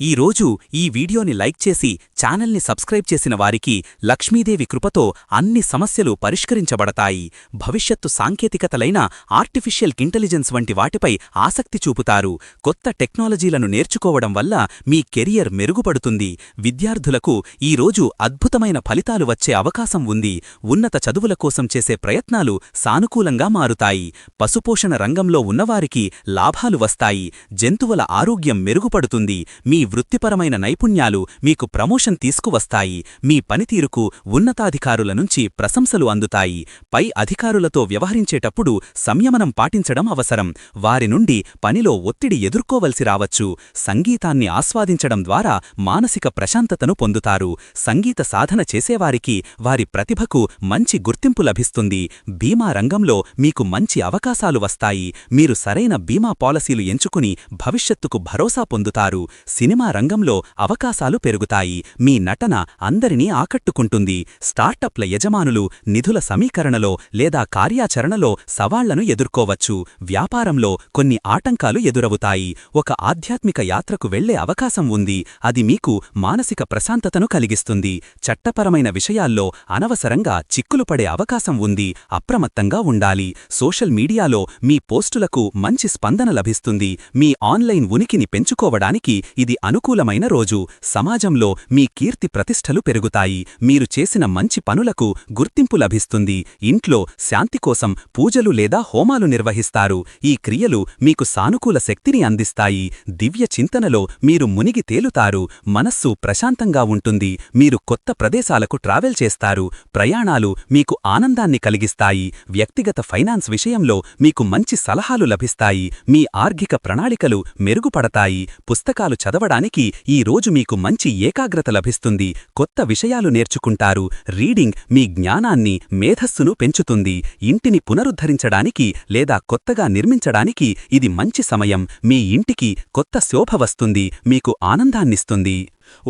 ఈరోజు ఈ వీడియోని లైక్ చేసి ఛానల్ని సబ్స్క్రైబ్ చేసిన వారికి లక్ష్మీదేవి కృపతో అన్ని సమస్యలు పరిష్కరించబడతాయి. భవిష్యత్తు సాంకేతికతలైన ఆర్టిఫిషియల్ ఇంటెలిజెన్స్ వంటి వాటిపై ఆసక్తి చూపుతారు. కొత్త టెక్నాలజీలను నేర్చుకోవడం వల్ల మీ కెరియర్ మెరుగుపడుతుంది. విద్యార్థులకు ఈరోజు అద్భుతమైన ఫలితాలు వచ్చే అవకాశం ఉంది. ఉన్నత చదువుల కోసం చేసే ప్రయత్నాలు సానుకూలంగా మారుతాయి. పశుపోషణ రంగంలో ఉన్నవారికి లాభాలు వస్తాయి. జంతువుల ఆరోగ్యం మెరుగుపడుతుంది. మీ వృత్తిపరమైన నైపుణ్యాలు మీకు ప్రమోషన్ తీసుకువస్తాయి. మీ పనితీరుకు ఉన్నతాధికారుల నుంచి ప్రశంసలు అందుతాయి. పై అధికారులతో వ్యవహరించేటప్పుడు సంయమనం పాటించడం అవసరం. వారి నుండి పనిలో ఒత్తిడి ఎదుర్కోవలసి రావచ్చు. సంగీతాన్ని ఆస్వాదించడం ద్వారా మానసిక ప్రశాంతతను పొందుతారు. సంగీత సాధన చేసేవారికి వారి ప్రతిభకు మంచి గుర్తింపు లభిస్తుంది. బీమా రంగంలో మీకు మంచి అవకాశాలు వస్తాయి. మీరు సరైన బీమా పాలసీలు ఎంచుకుని భవిష్యత్తుకు భరోసా పొందుతారు. సినిమా సినిమా రంగంలో అవకాశాలు పెరుగుతాయి. మీ నటన అందరినీ ఆకట్టుకుంటుంది. స్టార్టప్ల యజమానులు నిధుల సమీకరణలో లేదా కార్యాచరణలో సవాళ్ళను ఎదుర్కోవచ్చు. వ్యాపారంలో కొన్ని ఆటంకాలు ఎదురవుతాయి. ఒక ఆధ్యాత్మిక యాత్రకు వెళ్ళే అవకాశం ఉంది. అది మీకు మానసిక ప్రశాంతతను కలిగిస్తుంది. చట్టపరమైన విషయాల్లో అనవసరంగా చిక్కులు పడే అవకాశం ఉంది. అప్రమత్తంగా ఉండాలి. సోషల్ మీడియాలో మీ పోస్టులకు మంచి స్పందన లభిస్తుంది. మీ ఆన్లైన్ ఉనికిని పెంచుకోవడానికి ఇది అనుకూలమైన రోజు. సమాజంలో మీ కీర్తి ప్రతిష్టలు పెరుగుతాయి. మీరు చేసిన మంచి పనులకు గుర్తింపు లభిస్తుంది. ఇంట్లో శాంతి కోసం పూజలు లేదా హోమాలు నిర్వహిస్తారు. ఈ క్రియలు మీకు సానుకూల శక్తిని అందిస్తాయి. దివ్య చింతనలో మీరు మునిగి తేలుతారు. మనస్సు ప్రశాంతంగా ఉంటుంది. మీరు కొత్త ప్రదేశాలకు ట్రావెల్ చేస్తారు. ప్రయాణాలు మీకు ఆనందాన్ని కలిగిస్తాయి. వ్యక్తిగత ఫైనాన్స్ విషయంలో మీకు మంచి సలహాలు లభిస్తాయి. మీ ఆర్ఘిక ప్రణాళికలు మెరుగుపడతాయి. పుస్తకాలు చదవడం చదవడానికి ఈ రోజు మీకు మంచి ఏకాగ్రత లభిస్తుంది. కొత్త విషయాలు నేర్చుకుంటారు. రీడింగ్ మీ జ్ఞానాన్ని మేధస్సును పెంచుతుంది. ఇంటిని పునరుద్ధరించడానికి లేదా కొత్తగా నిర్మించడానికి ఇది మంచి సమయం. మీ ఇంటికి కొత్త శోభ వస్తుంది. మీకు ఆనందాన్నిస్తుంది.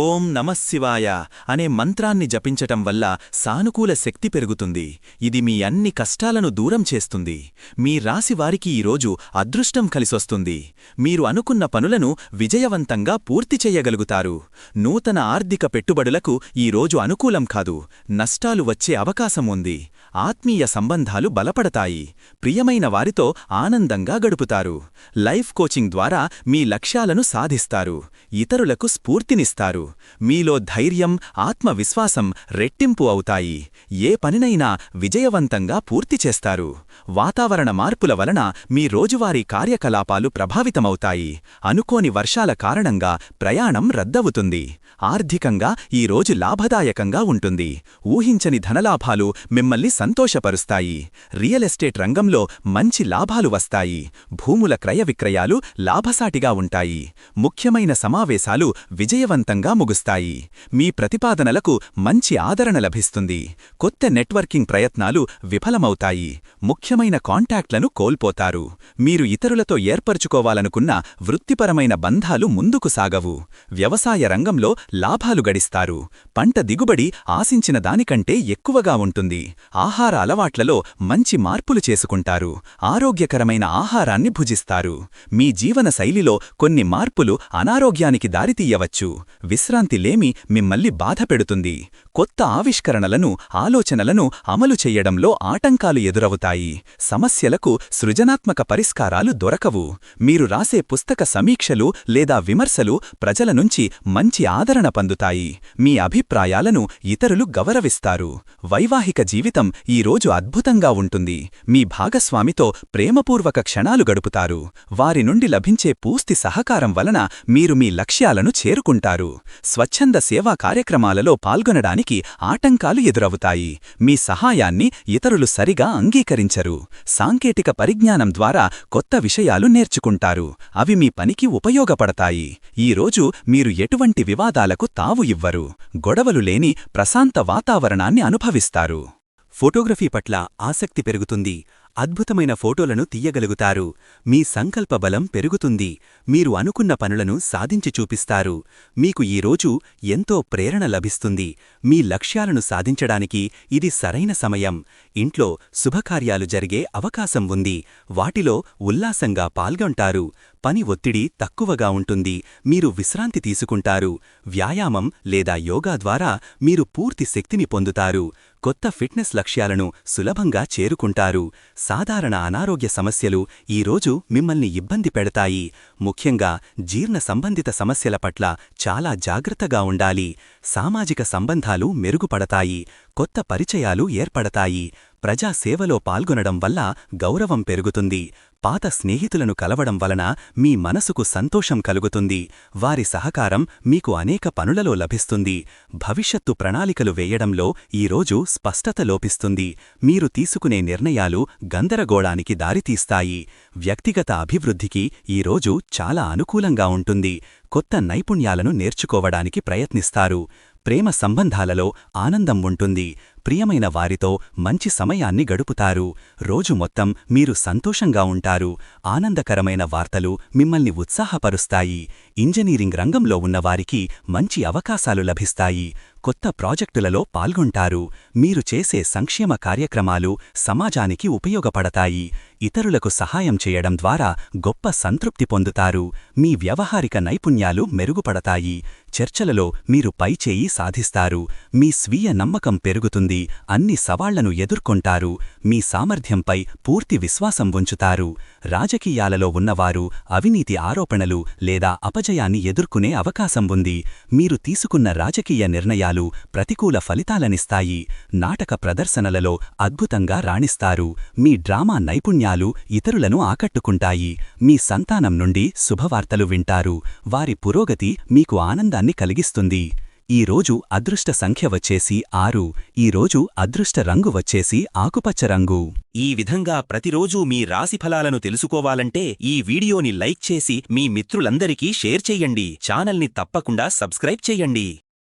ఓం నమశివాయ అనే మంత్రాన్ని జపించటం వల్ల సానుకూల శక్తి పెరుగుతుంది. ఇది మీ అన్ని కష్టాలను దూరం చేస్తుంది. మీ రాశివారికి ఈరోజు అదృష్టం కలిసొస్తుంది. మీరు అనుకున్న పనులను విజయవంతంగా పూర్తి చెయ్యగలుగుతారు నూతన ఆర్థిక పెట్టుబడులకు ఈరోజు అనుకూలం కాదు. నష్టాలు వచ్చే అవకాశం ఉంది. ఆత్మీయ సంబంధాలు బలపడతాయి. ప్రియమైన వారితో ఆనందంగా గడుపుతారు. లైఫ్ కోచింగ్ ద్వారా మీ లక్ష్యాలను సాధిస్తారు. ఇతరులకు స్ఫూర్తినిస్తారు. మీలో ధైర్యం ఆత్మవిశ్వాసం రెట్టింపు అవుతాయి. ఏ పనినైనా విజయవంతంగా పూర్తి చేస్తారు. వాతావరణ మార్పుల వలన మీ రోజువారీ కార్యకలాపాలు ప్రభావితమవుతాయి. అనుకోని వర్షాల కారణంగా ప్రయాణం రద్దవుతుంది. ఆర్థికంగా ఈ రోజు లాభదాయకంగా ఉంటుంది. ఊహించని ధనలాభాలు మిమ్మల్ని సంతోషపరుస్తాయి. రియల్ ఎస్టేట్ రంగంలో మంచి లాభాలు వస్తాయి. భూముల క్రయ విక్రయాలు లాభసాటిగా ఉంటాయి. ముఖ్యమైన సమావేశాలు విజయవంతంగా ముగుస్తాయి. మీ ప్రతిపాదనలకు మంచి ఆదరణ లభిస్తుంది. కొత్త నెట్వర్కింగ్ ప్రయత్నాలు విఫలమవుతాయి. ముఖ్యమైన కాంటాక్ట్లను కోల్పోతారు. మీరు ఇతరులతో ఏర్పరచుకోవాలనుకున్న వృత్తిపరమైన బంధాలు ముందుకు సాగవు. వ్యవసాయ రంగంలో లాభాలు గడిస్తారు. పంట దిగుబడి ఆశించిన దానికంటే ఎక్కువగా ఉంటుంది. ఆహార ఆహార అలవాట్లలో మంచి మార్పులు చేసుకుంటారు. ఆరోగ్యకరమైన ఆహారాన్ని భుజిస్తారు. మీ జీవన శైలిలో కొన్ని మార్పులు అనారోగ్యానికి దారితీయవచ్చు. విశ్రాంతి లేమి మిమ్మల్ని బాధపెడుతుంది కొత్త ఆవిష్కరణలను ఆలోచనలను అమలు చెయ్యడంలో ఆటంకాలు ఎదురవుతాయి. సమస్యలకు సృజనాత్మక పరిష్కారాలు దొరకవు. మీరు రాసే పుస్తక సమీక్షలు లేదా విమర్శలు ప్రజల నుంచి మంచి ఆదరణ పొందుతాయి. మీ అభిప్రాయాలను ఇతరులు గౌరవిస్తారు. వైవాహిక జీవితం ఈరోజు అద్భుతంగా ఉంటుంది. మీ భాగస్వామితో ప్రేమపూర్వక క్షణాలు గడుపుతారు. వారి నుండి లభించే పూస్తి సహకారం వలన మీరు మీ లక్ష్యాలను చేరుకుంటారు. స్వచ్ఛంద సేవా కార్యక్రమాలలో పాల్గొనడానికి ఆటంకాలు ఎదురవుతాయి. మీ సహాయాన్ని ఇతరులు సరిగా అంగీకరించరు. సాంకేతిక పరిజ్ఞానం ద్వారా కొత్త విషయాలు నేర్చుకుంటారు. అవి మీ పనికి ఉపయోగపడతాయి. ఈరోజు మీరు ఎటువంటి వివాదాలకు తావు ఇవ్వరు. గొడవలు లేని ప్రశాంత వాతావరణాన్ని అనుభవిస్తారు. ఫోటోగ్రఫీ పట్ల ఆసక్తి పెరుగుతుంది. అద్భుతమైన ఫోటోలను తీయగలుగుతారు. మీ సంకల్ప బలం పెరుగుతుంది. మీరు అనుకున్న పనులను సాధించి చూపిస్తారు. మీకు ఈరోజు ఎంతో ప్రేరణ లభిస్తుంది. మీ లక్ష్యాలను సాధించడానికి ఇది సరైన సమయం. ఇంట్లో శుభకార్యాలు జరిగే అవకాశం ఉంది. వాటిలో ఉల్లాసంగా పాల్గొంటారు. పని ఒత్తిడి తక్కువగా ఉంటుంది. మీరు విశ్రాంతి తీసుకుంటారు. వ్యాయామం లేదా యోగా ద్వారా మీరు పూర్తి శక్తిని పొందుతారు. కొత్త ఫిట్నెస్ లక్ష్యాలను సులభంగా చేరుకుంటారు. సాధారణ అనారోగ్య సమస్యలు ఈరోజు మిమ్మల్ని ఇబ్బంది పెడతాయి. ముఖ్యంగా జీర్ణ సంబంధిత సమస్యల పట్ల చాలా జాగ్రత్తగా ఉండాలి. సామాజిక సంబంధాలు మెరుగుపడతాయి. కొత్త పరిచయాలు ఏర్పడతాయి. ప్రజాసేవలో పాల్గొనడం వల్ల గౌరవం పెరుగుతుంది. పాత స్నేహితులను కలవడం వలన మీ మనసుకు సంతోషం కలుగుతుంది. వారి సహకారం మీకు అనేక పనులలో లభిస్తుంది. భవిష్యత్తు ప్రణాళికలు వేయడంలో ఈరోజు స్పష్టత లోపిస్తుంది. మీరు తీసుకునే నిర్ణయాలు గందరగోళానికి దారితీస్తాయి. వ్యక్తిగత అభివృద్ధికి ఈరోజు చాలా అనుకూలంగా ఉంటుంది. కొత్త నైపుణ్యాలను నేర్చుకోవడానికి ప్రయత్నిస్తారు. ప్రేమ సంబంధాలలో ఆనందం ఉంటుంది. ప్రియమైన వారితో మంచి సమయాన్ని గడుపుతారు. రోజు మొత్తం మీరు సంతోషంగా ఉంటారు. ఆనందకరమైన వార్తలు మిమ్మల్ని ఉత్సాహపరుస్తాయి. ఇంజనీరింగ్ రంగంలో ఉన్నవారికి మంచి అవకాశాలు లభిస్తాయి. కొత్త ప్రాజెక్టులలో పాల్గొంటారు. మీరు చేసే సంక్షేమ కార్యక్రమాలు సమాజానికి ఉపయోగపడతాయి. ఇతరులకు సహాయం చేయడం ద్వారా గొప్ప సంతృప్తి పొందుతారు. మీ వ్యవహారిక నైపుణ్యాలు మెరుగుపడతాయి. చర్చలలో మీరు పైచేయి సాధిస్తారు. మీ స్వీయ నమ్మకం పెరుగుతుంది. అన్ని సవాళ్ళను ఎదుర్కొంటారు. మీ సామర్థ్యంపై పూర్తి విశ్వాసం ఉంచుతారు. రాజకీయాలలో ఉన్నవారు అవినీతి ఆరోపణలు లేదా అపజయాన్ని ఎదుర్కొనే అవకాశం ఉంది. మీరు తీసుకున్న రాజకీయ నిర్ణయాలు ప్రతికూల ఫలితాలనిస్తాయి. నాటక ప్రదర్శనలలో అద్భుతంగా రాణిస్తారు. మీ డ్రామా నైపుణ్యాలు ఇతరులను ఆకట్టుకుంటాయి. మీ సంతానం నుండి శుభవార్తలు వింటారు. వారి పురోగతి మీకు ఆనందాన్ని కలిగిస్తుంది. ఈ రోజు అదృష్ట సంఖ్య వచ్చేసి ఆరు. ఈ రోజు అదృష్ట రంగు వచ్చేసి ఆకుపచ్చ రంగు. ఈ విధంగా ప్రతిరోజూ మీ రాశిఫలాలను తెలుసుకోవాలంటే ఈ వీడియోని లైక్ చేసి మీ మిత్రులందరికీ షేర్ చెయ్యండి ఛానల్ని తప్పకుండా సబ్స్క్రైబ్ చెయ్యండి